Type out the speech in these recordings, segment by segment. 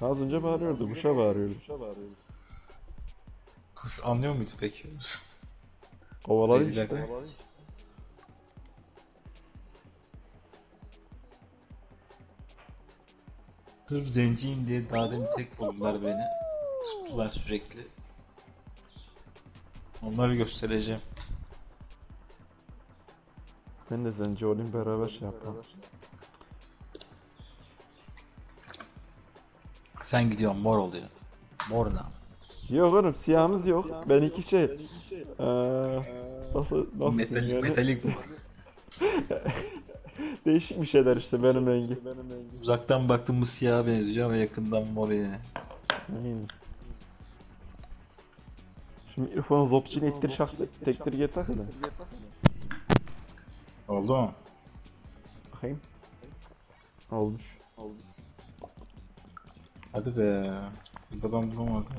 Az önce bağırıyordu. Kuşa bağırıyordu. Kuş anlıyor muydu peki? Kovaladı Dediler. işte. Sırf zenciyim diye daha demin tek buldular beni. Tuttular sürekli. Onları göstereceğim. Ben de zenci olayım beraber şey yapalım. Sen gidiyorsun mor oluyor. Mor ne? Yok oğlum siyahımız yok. Ben iki şey. Eee nasıl nasıl Metalik, yani? metalik bu. Değişik bir şeyler işte benim rengi. Uzaktan baktım bu siyaha benziyor ama yakından mor yine. Aynen. Şimdi mikrofonu zopçuyla ittir şak tektir tak hele. Oldu mu? Bakayım. Olmuş. Hadi be. Burada ben bulamadım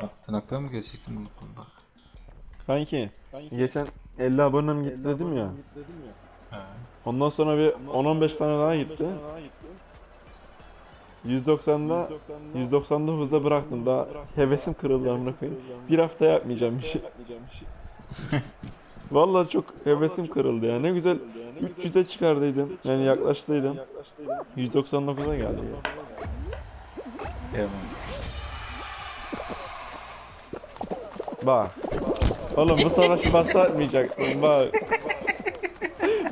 ya. Tırnakları mı kesecektim bunu bak. Kanki, geçen 50 abonem gitti dedim ya. He. Ondan sonra bir 10-15 tane daha gitti. 190'da 199'da bıraktım. Daha hevesim kırıldı amına koyayım. Bir hafta yapmayacağım bir şey. Vallahi çok hevesim kırıldı ya. Ne güzel 300'e çıkardıydım. Yani yaklaştıydım. 199'a geldi ya. Bak. Oğlum bu savaşı başlatmayacaktım bak.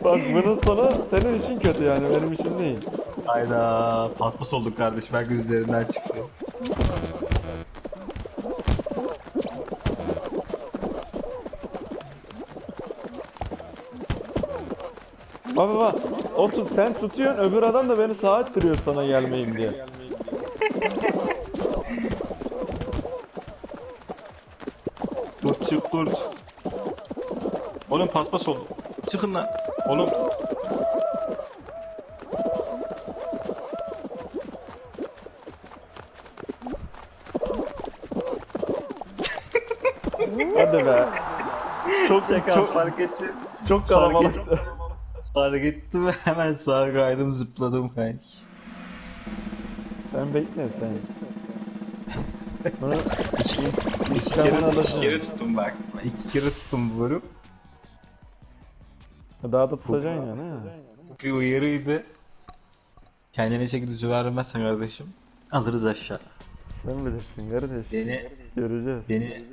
Bak bunun sonu senin için kötü yani benim için değil. Hayda paspas olduk kardeşim herkes üzerinden çıktı. Baba bak o tut, sen tutuyorsun öbür adam da beni sağa ettiriyor sana gelmeyeyim diye. Dur. Oğlum paspas oldu. Çıkın lan. Oğlum. Hadi be. Çok Şaka çok fark ettim. çok kalabalıktı. Fark ettim ve hemen sağa kaydım zıpladım kanki. Sen bekle sen. Bunu İki, iki, kere, iki kere tuttum bak. İki kere tuttum bu bölüm. daha da tutacaksın yani. ha. Bir uyarıydı. Kendine çeki düzü vermezsen kardeşim. Alırız aşağı. Sen bilirsin kardeş. Beni Göreceğiz. beni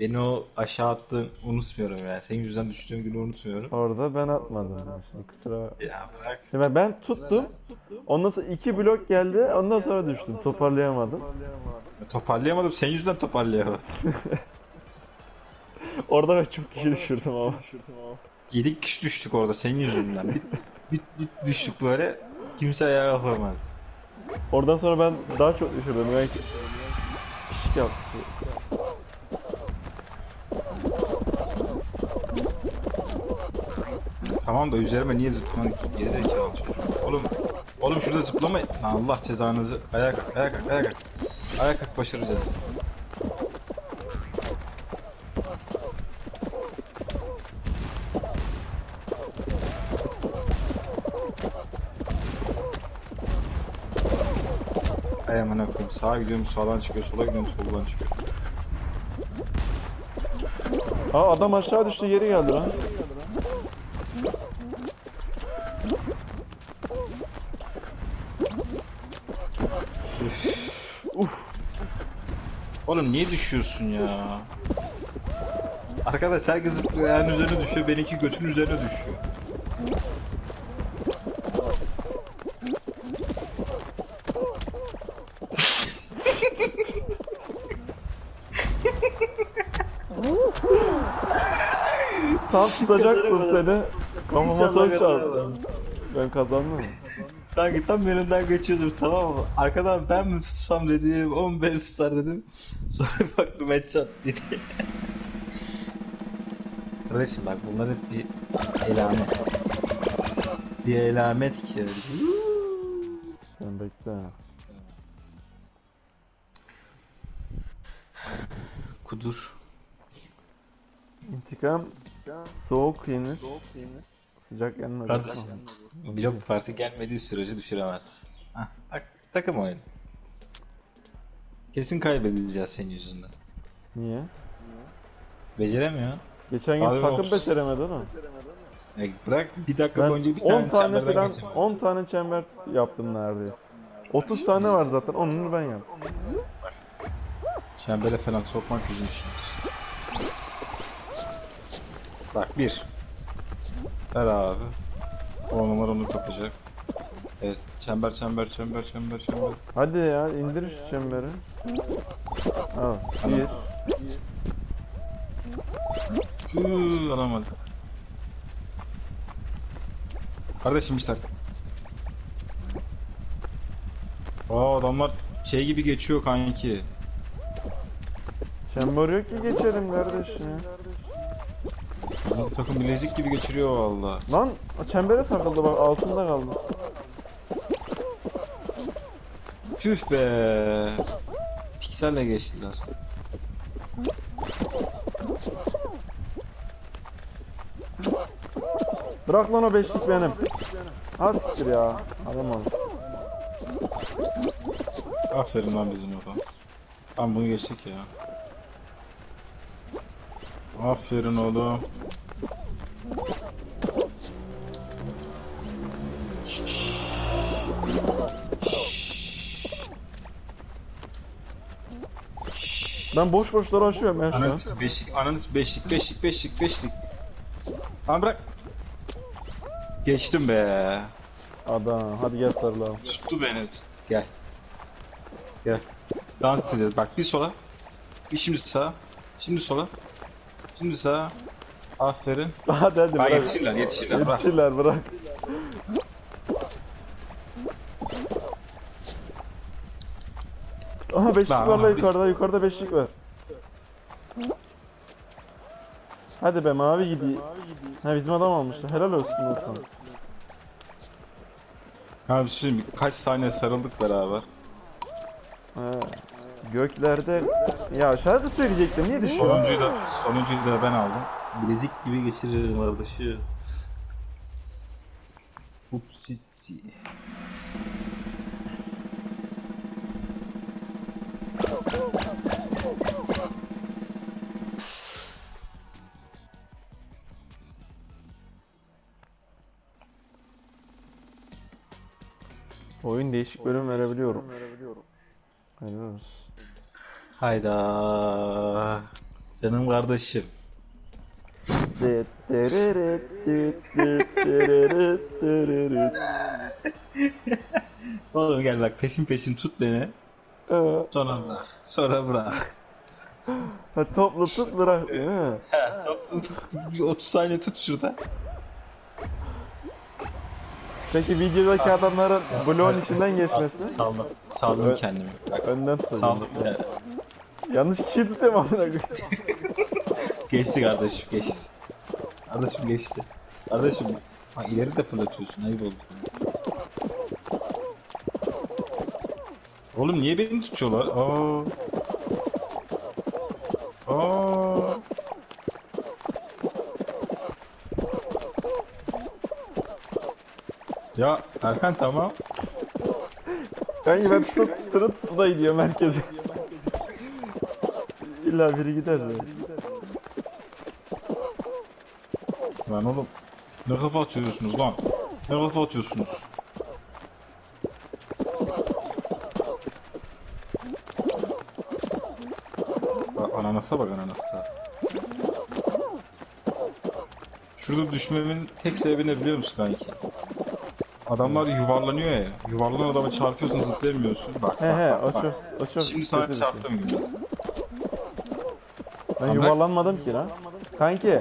beni o aşağı attığın unutmuyorum ya. Senin yüzünden düştüğüm günü unutmuyorum. Orada ben atmadım. Şimdi kusura Ya bırak. Şimdi ben tuttum. Ondan sonra iki blok geldi. Ondan sonra düştüm. Toparlayamadım. Toparlayamadım. Senin yüzünden toparlayamadım. Orada ben çok kişi düşürdüm ama. 7 kişi düştük orada senin yüzünden. Bir, bir, bir düştük böyle. Kimse ayağa kalkamaz. Oradan sonra ben daha çok düşürdüm. Belki kişi yaptı. Tamam da üzerime niye zıplamadın ki? Gerizekalı çocuk. Oğlum, oğlum şurada zıplama. Lan Allah cezanızı. Ayağa kalk, ayağa kalk, ayağa kalk. Ayağa kalk başaracağız. Ay amına koyayım. Sağa gidiyorum sağdan çıkıyor, sola gidiyorum soldan çıkıyor. Aa adam aşağı düştü geri geldi lan. Oğlum niye düşüyorsun ya? Arkadaş herkes ayağının üzerine düşüyor. Benimki götün üzerine düşüyor. Tam tutacaktım seni. Kafama çarptı. kazanırım. Ben kazandım. Kanki tam önünden geçiyordum tamam mı? Arkadan ben mi tutsam dedim, o mu ben tutar dedim. Sonra baktım headshot dedi. Kardeşim bak bunlar hep bir elamet. Bir elamet ki. Sen bekle. Kudur. İntikam soğuk yenir. Sıcak yenmez. Kardeşim. Blok parti gelmediği sürece düşüremez. Hah, bak takım oyunu. Kesin kaybedeceğiz senin yüzünden. Niye? Beceremiyor. Geçen gün Abi takım otuz. beceremedi mi? E bırak bir dakika Ben boyunca bir 10 tane tane çemberden falan geçemem. 10 tane çember yaptım neredeyse. 30 tane var zaten. Onunu ben yaptım. Çembere falan sokmak bizim işimiz. Bak bir. Ver abi. O numara onu kapacak. Evet. Çember çember çember çember çember. Hadi ya indir şu çemberi. Al. Bir. Hıı alamadık. Kardeşim işte. Aa adamlar şey gibi geçiyor kanki. Çember yok ki geçelim kardeşim. Bizim takım bilezik gibi geçiriyor valla. Lan çembere takıldı bak altında kaldı. Tüh be. Pikselle geçtiler. Bırak lan o beşlik benim. Az siktir ya. Alamam. Aferin lan bizim odan. Tam bunu geçtik ya. Aferin oğlum. Ben boş boş dolaşıyorum ya şu an. Ananız beşlik, ananız beşlik, beşlik, beşlik, beşlik. Lan bırak. Geçtim be. Adam hadi gel sarılalım. Tuttu beni. Gel. Gel. Dans edeceğiz. Bak bir sola. Bir şimdi sağa. Şimdi sola. Şimdi sağa. Aferin. Hadi hadi Ha bırak. yetişirler, yetişirler. Bırak. Yetişirler bırak. Aha beşlik Lan var la ama biz- yukarıda yukarıda beşlik var. Hadi be mavi gidiyor. Ha bizim adam almıştı. Helal olsun olsun. Abi şimdi kaç saniye sarıldık beraber. Ha. Göklerde ya şarkı söyleyecektim niye düşüyor? Sonuncuyu da, sonuncuyu da ben aldım. Bilezik gibi geçiririm arkadaşı. Upsi. Oyun değişik bölüm verebiliyorum. Olsun. Hayda. Canım kardeşim. Oğlum gel bak peşin peşin tut beni. Ee, Sonra bırak. Sonra bırak. Ha, toplu tut bırak değil mi? He, bir 30 saniye tut şurada. Peki videodaki adamların bloğun içinden geçmesi Saldım. Saldım kendimi. Bak. önden tutuyor. Saldım. He. Yanlış kişiyi tutuyorum amına koyayım. Geçti kardeşim geçti. Kardeşim geçti. Kardeşim ha, ileri de fırlatıyorsun ayıp oldu. Oğlum niye beni tutuyorlar? Aa. Aa. Ya Erkan tamam. Kanki ben tutup tırı tutu da gidiyorum herkese. İlla biri gider ya. Lan oğlum ne kafa atıyorsunuz lan? Ne kafa atıyorsunuz? Bak ananasa bak ananasa. Şurada düşmemin tek sebebi ne biliyor musun kanki? Adamlar yuvarlanıyor ya. Yuvarlanan adama çarpıyorsun zıplayamıyorsun. Bak He bak he bak, o bak. çok o çok Şimdi sana kötü bir şey. çarptım gibi. Ben Lan yuvarlanmadım ki lan. Kanki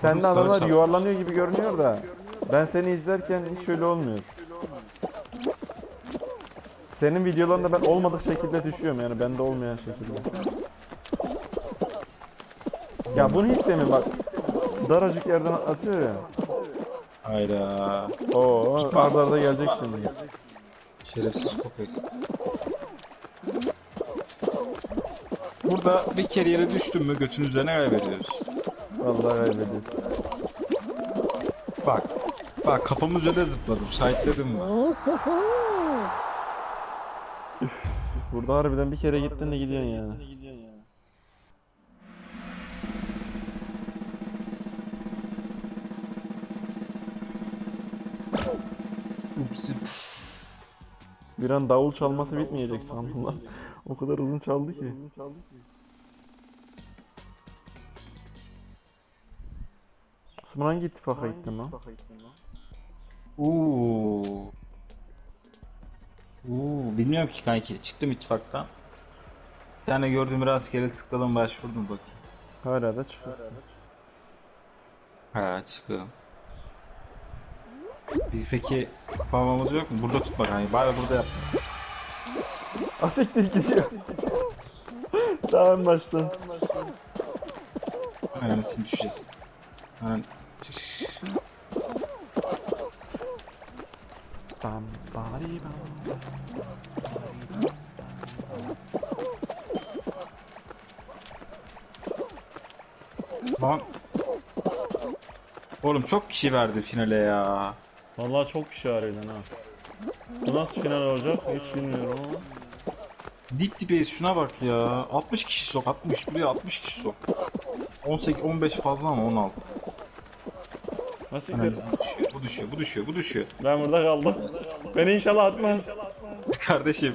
sende Sarı adamlar yuvarlanıyor gibi görünüyor da ben seni izlerken hiç öyle olmuyor. Senin videolarında ben olmadık şekilde düşüyorum yani bende olmayan şekilde. Ya bunu hiç sevmiyorum bak. Daracık yerden atıyor ya. Hayda. Oo arda arda gelecek şimdi. Şerefsiz köpek. Burada bir kere yere düştün mü götün üzerine kaybediyoruz. Vallahi kaybediyorsun. Bak. Bak kafamın üzerine zıpladım. Şahitlerim var. Burada harbiden bir kere gittin de gidiyorsun yani. Bir an davul çalması bitmeyecek sandım lan. O kadar uzun çaldı ki. Osman hangi ittifaka gittin lan? Uuu. Uuu bilmiyorum ki kanki. Çıktım ittifaktan. Bir tane gördüğüm rastgele tıkladım başvurdum bakayım. Hala da çıkıyor. Ha çıkıyorum. Bir peki kupamamız yok mu? Burada tutma kanki. Bari burada yap. Asiktir gidiyor. Daha en baştan. Önemlisini düşeceğiz. Hemen Bam bari bam. Lan. Oğlum çok kişi verdi finale ya. Vallahi çok kişi öyle ha. Bu nasıl final olacak hiç bilmiyorum ama. Dip dibeyiz şuna bak ya. 60 kişi sok 60 buraya 60 kişi sok. 18 15 fazla ama 16. Nasıl Hani gider? bu düşüyor, bu düşüyor, bu düşüyor, bu düşüyor. Ben burada kaldım. Beni inşallah atmaz. Kardeşim.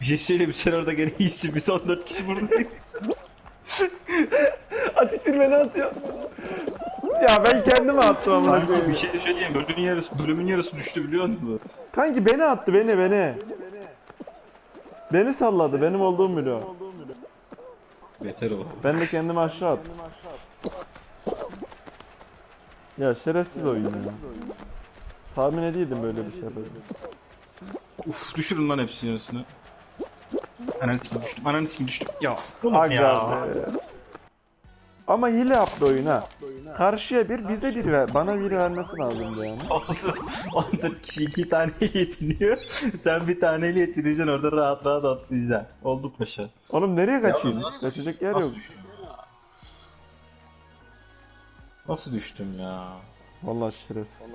Bir şey söyleyeyim sen orada gene iyisin. Biz 14 kişi buradayız. Asiktir beni atıyor. Ya ben kendime attım amına Sanki bir şey söyleyeyim. Bölümün yarısı, bölümün yarısı düştü biliyor musun? Kanki beni attı beni beni. Beni salladı benim olduğum biliyor. Beter o. Ben de kendimi aşağı attım. Ya şerefsiz oyun ya. Tahmin ediyordum böyle bir şey yapacağını. Uf düşürün lan hepsinin yarısını. Ananı sikim düştüm, ananı sikim düştüm. Ya. Aga ya. be. Ama hile yaptı oyun ha. Karşıya bir bize bir ver. Bana bir vermesi lazımdı yani. 14 kişi iki tane yetiniyor. Sen bir taneyle yetireceksin orada rahat rahat atlayacaksın. Oldu paşa. Oğlum nereye kaçayım? nasıl- Kaçacak yer yok. Nasıl düştüm ya? Nasıl düştüm ya? Vallahi şerefsiz.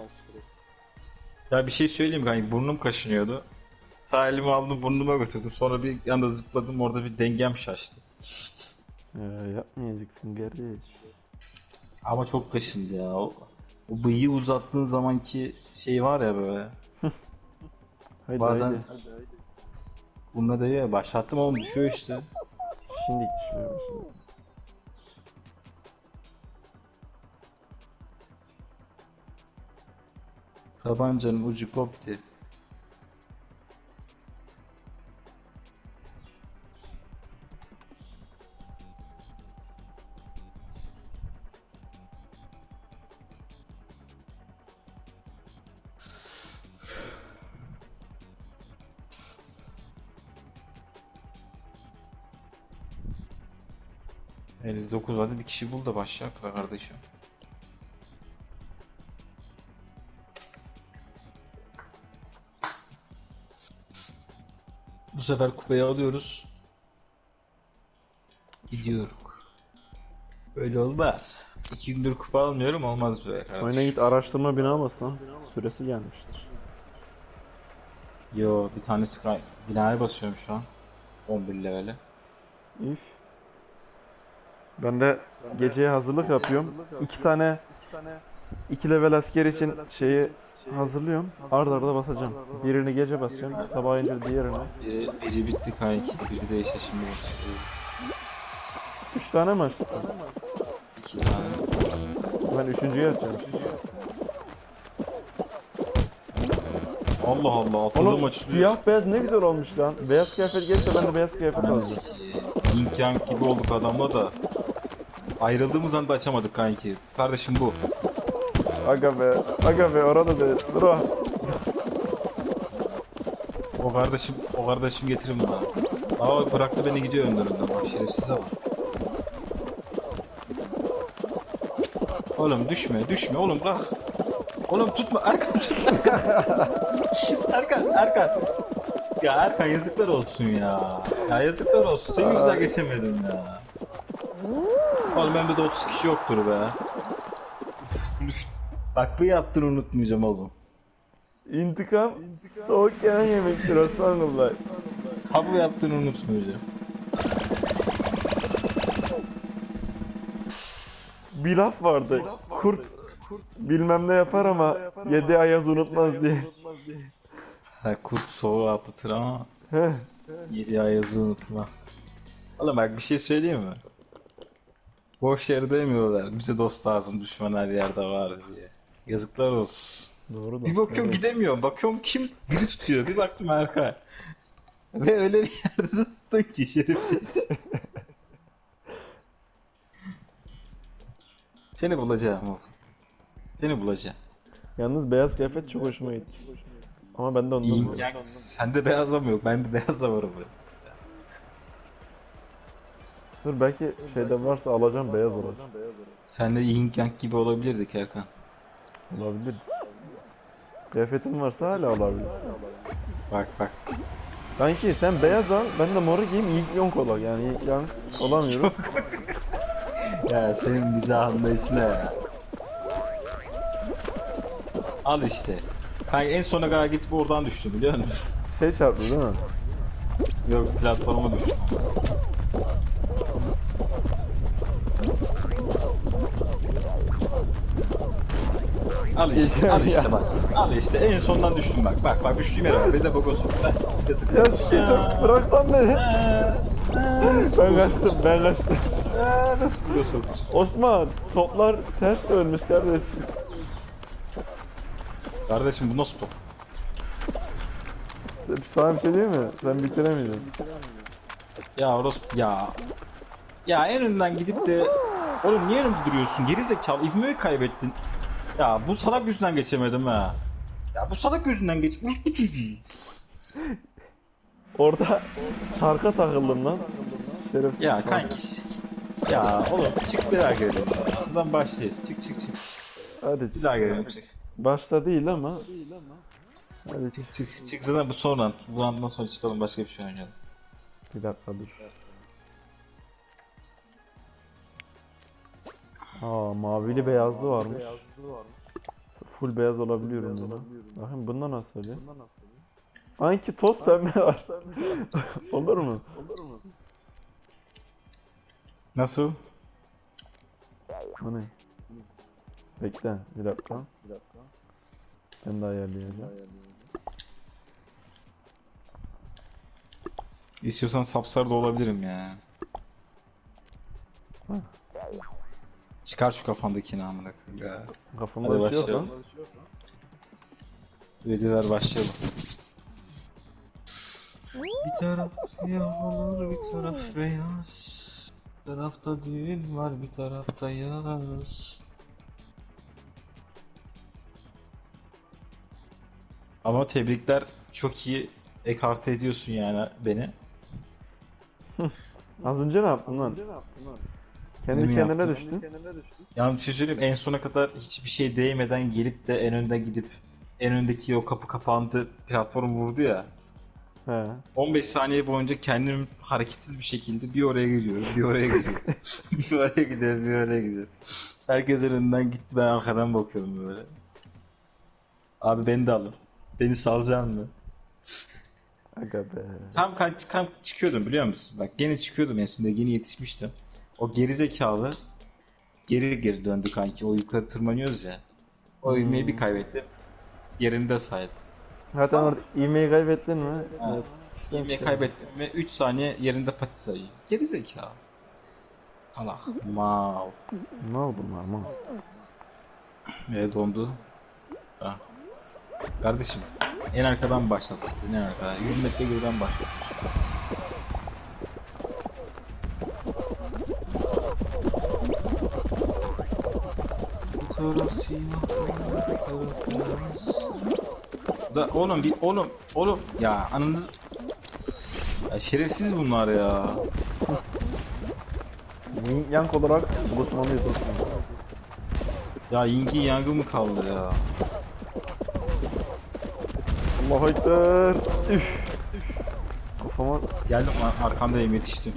Ya bir şey söyleyeyim kanka burnum kaşınıyordu. Sağ elimi aldım burnuma götürdüm. Sonra bir yanda zıpladım orada bir dengem şaştı. Ya yapmayacaksın kardeş. Ama çok kaşındı ya. O, o bıyığı uzattığın zamanki şey var ya böyle. Haydi Bazen haydi. bununla da ya başlattım ama düşüyor işte. Şimdi başladı. Tabancanın ucu koptu. ...59 hadi bir kişi bul da başla kardeşim. Bu sefer kupayı alıyoruz. Gidiyoruz. Böyle olmaz. İki gündür kupa almıyorum olmaz böyle kardeşim. Oyuna git araştırma binaması lan. Süresi gelmiştir. Yo bir tanesi kay- binaya basıyorum şu an. 11 levele. Üf. Ben de geceye hazırlık yapıyorum. İki tane iki level asker için şeyi hazırlıyorum. Arda arda basacağım. Birini gece basacağım. Sabah ince diğerini. Biri, biri bitti kanki. Biri de işte şimdi. Üç tane mi açtın? İki tane. Ben üçüncüyü açacağım. Allah Allah Oğlum açılıyor. siyah beyaz ne güzel olmuş lan. Beyaz kıyafet gelirse ben de beyaz kıyafet alacağım. Yin Yang gibi olduk adamla da. Ayrıldığımız anda açamadık kanki. Kardeşim bu. Aga be, aga be orada be. Dur o. Kardeşim, o kardeşim getirin bana. Aa bıraktı beni gidiyor önden önden. Bak şerefsize bak. Oğlum düşme, düşme oğlum kalk. Oğlum tutma, Erkan tutma. Erkan, Erkan. Ya Erkan yazıklar olsun ya. Ya yazıklar olsun. Senin yüzünden geçemedim ya. Oğlum ben de 30 kişi yoktur be. Bak bu yaptığını unutmayacağım oğlum. İntikam soğuk yenen yemektir Osmanlılar. Ha bu yaptığını unutmayacağım. Bir laf vardı. Kurt bilmem ne yapar ama yedi ayaz unutmaz diye. Ha, kurt soğuğu atlatır ama yedi ay yazı unutmaz. Oğlum bak bir şey söyleyeyim mi? Boş yere demiyorlar. Bize dost lazım düşman her yerde var diye. Yazıklar olsun. Doğru da. Bir bakıyorum gidemiyorum. Bakıyorum kim biri tutuyor. Bir baktım arka. Ve öyle bir yerde tuttun ki şerefsiz. Seni bulacağım oğlum. Seni bulacağım. Yalnız beyaz kıyafet çok hoşuma gitti. Ama ben de ondan İyi, yani sende beyaz da mı yok? Bende beyaz da var ama. Dur belki şeyde varsa alacağım beyaz olacak. Sende Yin Yang gibi olabilirdik Erkan. Olabilir. Kıyafetin varsa hala olabilir. Bak bak. Kanki sen beyaz al, ben de moru giyeyim ilk yonk olak yani ilk yonk olamıyorum. Ya senin mizah anlayışına ya. Al işte. Kanka en sona kadar gidip oradan düştüm biliyor musun? Şey çarptı değil mi? Yok platforma düştüm. Al işte, al işte bak. Al işte en sondan düştüm bak. Bak bak düştüğüm yere bak. Bir de bogo soktu. Yazık. Ya şey bırak lan beni. Ben kaçtım ben kaçtım. Nasıl bogo sokmuş? Osman toplar ters dönmüş kardeş. Kardeşim bu nasıl top? Sana bir şey diyeyim mi? Sen bitiremeyeceksin. Ya orası ya. Ya en önden gidip de Oğlum niye önümde duruyorsun? Geri zekalı ivmeyi kaybettin. Ya bu salak yüzünden geçemedim ha. Ya bu salak yüzünden geç. Orada şarka takıldım lan. Şerefsiz. ya kanki. Ya oğlum çık bir daha girelim. Buradan başlayız. Çık çık çık. Hadi Bir daha girelim çık. başta değil ama. Hadi Çık çık çık zaten bu sonra. Bu andan sonra çıkalım başka bir şey oynayalım. bir dakika dur. Aa mavili beyazlı varmış. Full beyaz olabiliyorum buna. Bakın bunda nasıl oluyor? Anki toz pembe var. Olur mu? Nasıl? Bu ne? Bekle bir dakika. Ben de ayarlayacağım. İstiyorsan sapsarı da olabilirim ya. Hah. Çıkar şu kafandakini amına koyayım ya. Kafamda bir şey yok lan. başlayalım. Ready ver başlayalım. Bir taraf siyah olur bir taraf beyaz. Bir tarafta düğün var bir tarafta yaz. Ama tebrikler çok iyi ekarte ediyorsun yani beni. Az önce ne yaptın lan? Kendi kendine yaptım? düştün. Yani bir şey söyleyeyim en sona kadar hiçbir şey değmeden gelip de en önden gidip en öndeki o kapı kapandı platform vurdu ya. He. 15 saniye boyunca kendim hareketsiz bir şekilde bir oraya gidiyorum, bir oraya gidiyorum. bir oraya gidiyorum, bir oraya gidiyorum. Herkes önünden gitti, ben arkadan bakıyorum böyle. Abi beni de alın. Beni salacaksın mı? Aga be. Tam kan tam çıkıyordum biliyor musun? Bak gene çıkıyordum en sonunda gene yetişmiştim. O gerizekalı geri geri döndü kanki. O yukarı tırmanıyoruz ya. O ivmeyi bir kaybettim. Yerinde saydım. Zaten orada ivmeyi kaybettin mi? Evet. İvmeyi kaybettim ve 3 saniye yerinde pati sayıyor. Gerizekalı. Allah. Mal. Ne oldu bunlar mal? Ve dondu. Ha. Kardeşim en arkadan başlat. En arkadan. 100 metre geriden başlat. Da oğlum bir oğlum oğlum ya anınız ya şerefsiz bunlar ya. Yin Yang olarak buluşmalıyız Osman. Ya yingi yangı mı kaldı ya? Allahu Ekber. Üf. Kafama Geldim ar- arkandayım yetiştim.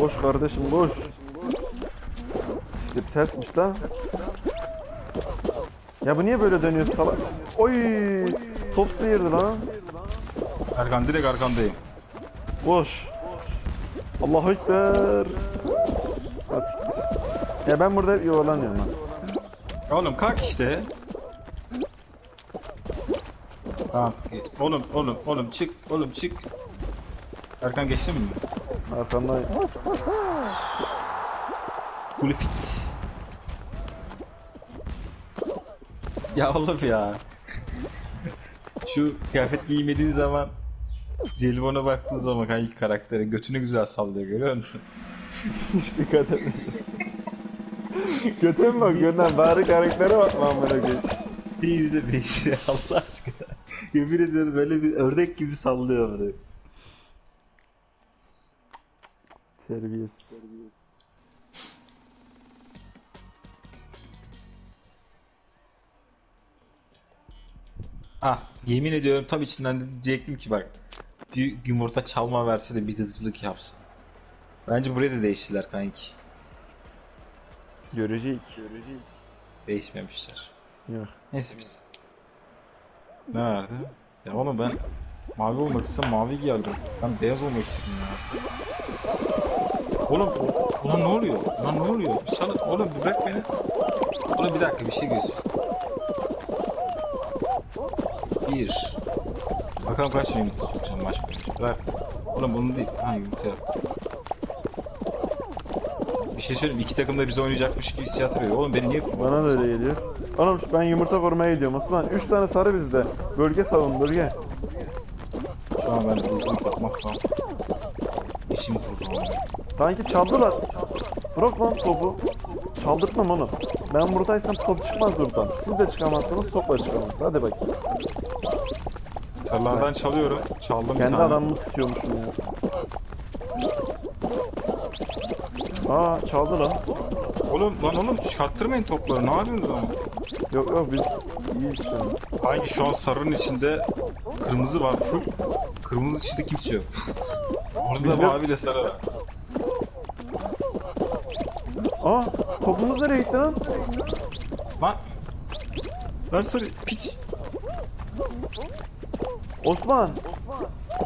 boş kardeşim boş. İşte tersmiş lan. Ya bu niye böyle dönüyor salak? Oy! Top sıyırdı lan. Erkan direkt arkandayım. Boş. Allahu Ekber. Hadi. Ya ben burada hep yuvarlanıyorum lan. Oğlum kalk işte. Tamam. Oğlum oğlum oğlum çık oğlum çık. Erkan geçtin mi? Arkamda Full Ya oğlum ya. Şu kıyafet giymediğin zaman Jelibon'a baktığın zaman hangi karaktere götünü güzel sallıyor görüyor musun? işte kadın. Kötü mü bakıyorsun lan? Bari karaktere bak lan bana koyayım. Bir izle bir izle Allah aşkına. Yemin ediyorum böyle bir ördek gibi sallıyor bunu. Terbiyesiz. Ah yemin ediyorum tam içinden de diyecektim ki bak. Bir yumurta çalma verse de bir hızlılık yapsın. Bence buraya da değiştiler kanki. Görecek. Değişmemişler. Yok. Neyse biz. Ne vardı? Ya oğlum ben mavi olmak istem mavi giyerdim. Ben beyaz olmak istedim ya. Oğlum, ulan ne oluyor? Ulan ne oluyor? Sana, oğlum bir bırak beni. Oğlum bir dakika bir şey göster. Bir. Bakalım kaç yumurta tutacağım maç boyunca. Bırak. Oğlum bunu değil. Ha yumurta yap. Bir şey söyleyeyim. iki takım da bize oynayacakmış gibi hissiyatı veriyor. Oğlum beni niye Bana da öyle geliyor. Oğlum ben yumurta korumaya gidiyorum Osman. 3 tane sarı bizde. Bölge savun bölge. Şu an ben hızlılık yapmazsam işim kurdu. Sanki çaldılar. Bırak lan topu. Çaldırtmam onu. Ben buradaysam top çıkmaz buradan. Siz de çıkamazsınız, topla çıkamaz. Hadi bak. Sarılardan çalıyorum. Çaldım bir Kendi tane. adamımı tutuyormuşum ya. Aa çaldı lan. Oğlum lan oğlum çıkarttırmayın topları. Ne yapıyorsunuz ama? Yok yok biz iyi işte. Hangi şu an sarının içinde kırmızı var full. Kırmızı içinde kimse yok. Orada Bizde- maviyle sarı var. Aa topumuz nereye gitti lan? Lan. Ver sarı piç. Osman.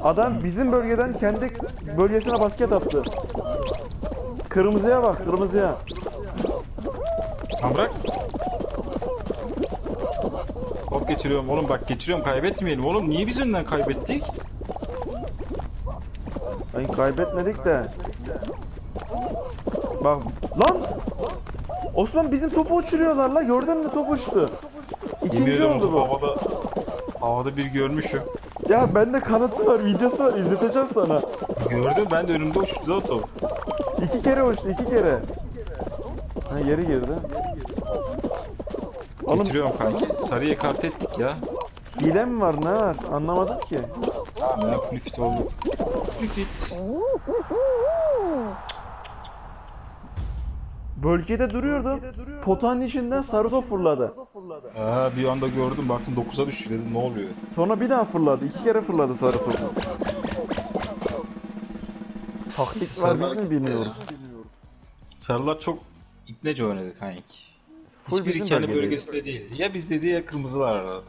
Adam bizim bölgeden kendi bölgesine basket attı. Kırmızıya bak kırmızıya. Lan bırak. Hop getiriyorum oğlum bak getiriyorum kaybetmeyelim oğlum niye biz önden kaybettik? Ay kaybetmedik de. Bak lan. Osman bizim topu uçuruyorlar la gördün mü top uçtu. Yemin İkinci ediyorum oldu bu. havada havada bir görmüşüm. Ya bende kanıtı var videosu var izleteceğim sana. Gördüm ben de önümde uçtu o top. İki kere uçtu iki kere. Ha geri girdi. Oğlum Getiriyorum kanki. Sarıya kart ettik ya. hile mi var ne var anlamadım ki. Tamam ya full fit olduk. Full fit. Bölgede duruyordu. Potanın içinden sarı top fırladı. Aa, bir anda gördüm baktım 9'a düştü dedim ne oluyor? Sonra bir daha fırladı. iki kere fırladı sarı topu. Taktik var biz mi bilmiyoruz. Sarılar çok iknece oynadı kanki. Full Hiçbiri bizim kendi bölgedeydi. bölgesinde değil. Ya bizde değil ya kırmızılar arada.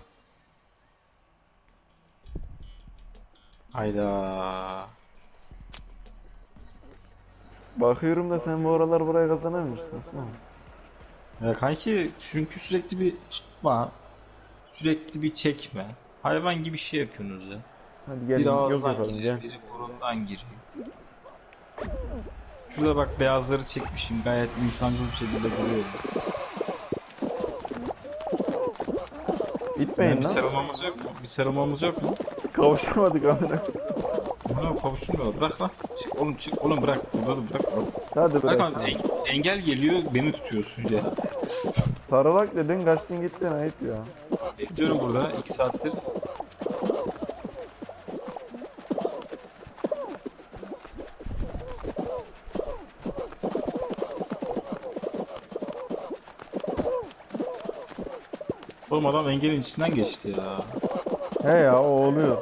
Hayda. Bakıyorum da sen bu aralar buraya kazanamamışsın. Osman. Ya kanki çünkü sürekli bir tutma, sürekli bir çekme. Hayvan gibi şey yapıyorsunuz ya. Hadi gel yok ağızdan yapalım giriyor, biri burundan giriyor. Şurada bak beyazları çekmişim gayet insancıl bir şekilde duruyor. İtmeyin bir lan. sarılmamız yok mu? Bir sarılmamız yok mu? Kavuşamadık amına. Buna kavuşmuyor. Bırak lan. Çık oğlum çık. Oğlum bırak. Burada da bırak. Hadi Bırak bırak. lan. En- engel geliyor beni tutuyorsun ya. Sarılak dedin kaçtın gittin ayıp ya. Bekliyorum burada 2 saattir. Oğlum adam engelin içinden geçti ya. He ya o oluyor.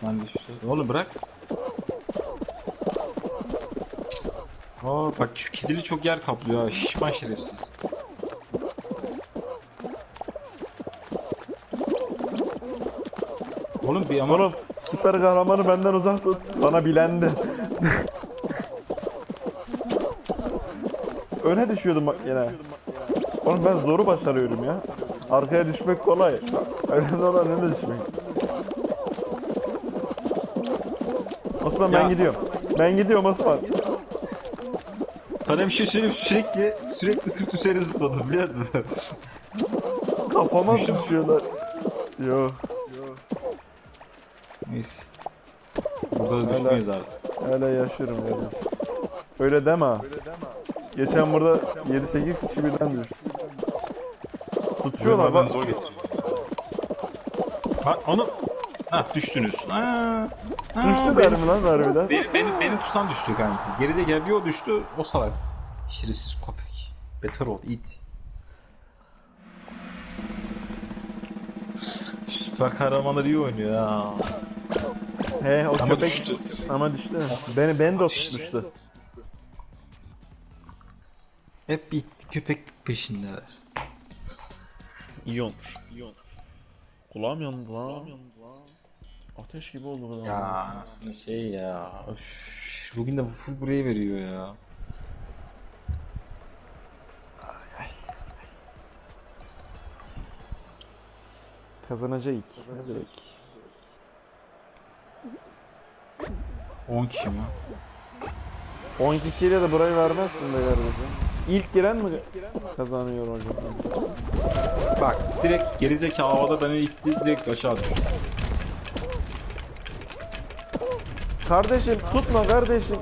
Sen. Oğlum bırak. Aa bak kedili çok yer kaplıyor ha. Şişman şerefsiz. Oğlum bir ama Oğlum süper kahramanı benden uzak tut. Bana bilendi. Öne düşüyordum bak yine. Oğlum ben zoru başarıyorum ya. Arkaya düşmek kolay. Önemli olan öne düşmek. Osman ben Ya. gidiyorum. Ben gidiyorum Osman. sana bir şey söyleyeyim sürekli sürekli sırt üstüne zıpladım biliyor musun? Kafama düşüyorlar. Yo. Neyse. Burada da Hala- düşmeyiz artık. Hala yaşıyorum öyle. Öyle deme ha. Geçen burada 7-8 kişi birden düştü. Tutuyorlar ben bak. zor getiriyorum. Ha onu Ha düştünüz. Ha. Düştü beni, mi lan harbiden? beni, beni, beni tutan düştü kanki. Geride gel bir o düştü o salak. Şerefsiz köpek. Beter ol it. Süper kahramanlar iyi oynuyor ya. He o Ama köpek düştü. ama düştü. Beni beni de tutmuştu. Hep bir köpek peşindeler. İyi olmuş. İyi olmuş. Kulağım yandı lan. Ateş gibi oldu bu Ya anasını şey ya. Öf, bugün de full buraya veriyor ya. Kazanacak. Evet. 10 kişi mi? 10 kişiyle de burayı vermezsin be kardeşim. İlk giren mi kazanıyor hocam? Bak direkt gerizekalı havada beni itti direkt aşağı düştü. Kardeşim tutma kardeşim.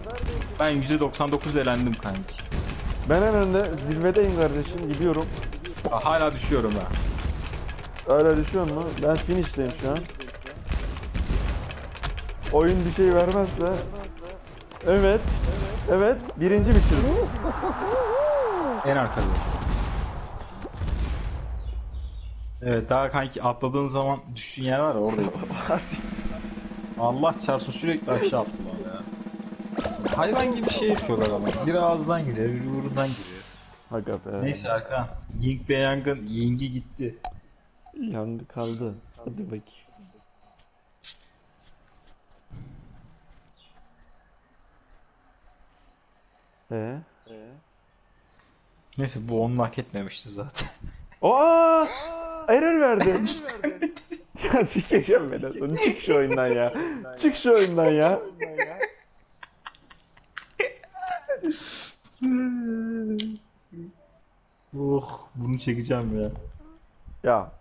Ben %99 elendim kanki. Ben en önde zirvedeyim kardeşim gidiyorum. Aa, Hala düşüyorum ben. Öyle düşüyor mu? Ben finishteyim şu an. Oyun bir şey vermezse. Evet. Evet. Birinci bitirdim. En arkada. Evet daha kanki atladığın zaman düştüğün yer var ya oradaydım. Allah çarpsın sürekli aşağı attılar ya. Hayvan gibi şey yapıyorlar ama. Biri ağızdan giriyor, biri burundan giriyor. Aga be. Neyse Erkan. Ying ve Yang'ın yingi gitti. Yandı kaldı. Hadi bakayım. Ee? Neyse bu onu hak etmemişti zaten. Aa! Error verdi. ya sikeceğim beni. Sonra çık şu oyundan ya. Çık şu oyundan ya. oh bunu çekeceğim ya. Ya